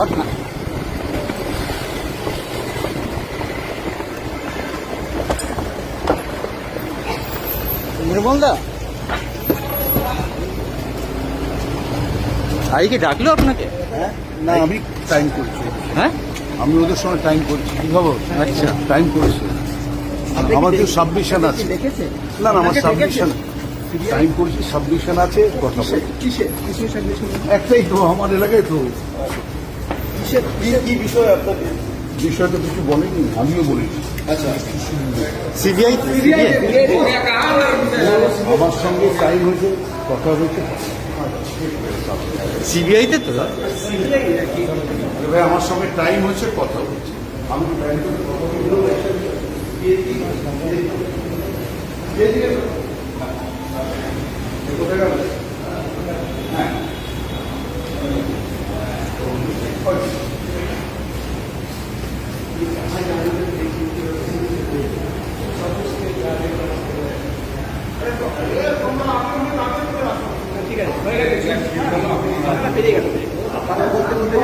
ঘটনা নির্মল দা আই কি ডাকলো আপনাকে? হ্যাঁ? না আমি টাইম করছি। হ্যাঁ? আমি ওদের সঙ্গে টাইম করছি। কি খবর? আচ্ছা। টাইম করছি। আমার তো সাবমিশন আছে। না না আমার সাবমিশন টাইম করছি সাবমিশন আছে কথা একটাই তো আমার এলাকায় তো। কি বিষয় আপনাদের? বিষয় তো কিছু বলেনি আমিও বলিনি সিবিআই আমার সঙ্গে টাইম হয়েছে কথা হয়েছে। সিবিআইতে তো আমার সঙ্গে টাইম হয়েছে কথা হয়েছে। আমি টাইম ঠিক আছে হয়ে গেছে পেরিয়ে গেছে আপনারা বলতে বলতে